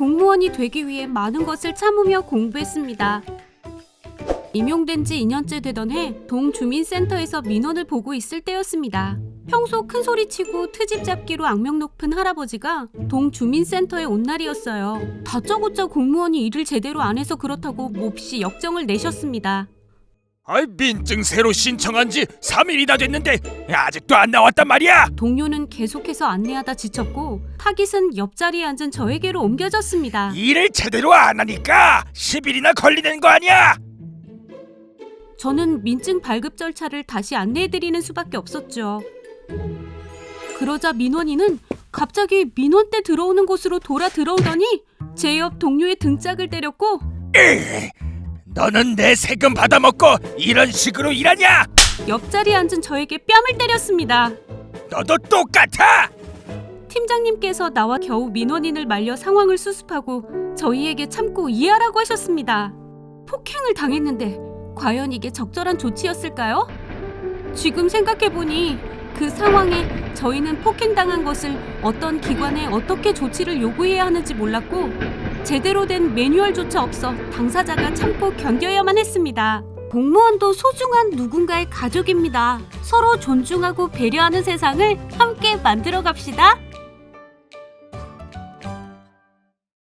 공무원이 되기 위해 많은 것을 참으며 공부했습니다. 임용된 지 2년째 되던 해 동주민센터에서 민원을 보고 있을 때였습니다. 평소 큰 소리 치고 트집 잡기로 악명 높은 할아버지가 동주민센터에 온 날이었어요. 다짜고짜 공무원이 일을 제대로 안 해서 그렇다고 몹시 역정을 내셨습니다. 아이 민증 새로 신청한 지 3일이나 됐는데 아직도 안 나왔단 말이야. 동료는 계속해서 안내하다 지쳤고 타깃은 옆자리에 앉은 저에게로 옮겨졌습니다. 일을 제대로 안 하니까 10일이나 걸리는 거 아니야? 저는 민증 발급 절차를 다시 안내해드리는 수밖에 없었죠. 그러자 민원인은 갑자기 민원 때 들어오는 곳으로 돌아 들어오더니 제 옆 동료의 등짝을 때렸고 너는 내 세금 받아먹고 이런 식으로 일하냐? 옆자리에 앉은 저에게 뺨을 때렸습니다. 너도 똑같아. 팀장님께서 나와 겨우 민원인을 말려 상황을 수습하고 저희에게 참고 이해하라고 하셨습니다. 폭행을 당했는데 과연 이게 적절한 조치였을까요? 지금 생각해보니 그 상황에 저희는 폭행당한 것을 어떤 기관에 어떻게 조치를 요구해야 하는지 몰랐고 제대로 된 매뉴얼조차 없어 당사자가 참고 견뎌야만 했습니다. 공무원도 소중한 누군가의 가족입니다. 서로 존중하고 배려하는 세상을 함께 만들어 갑시다.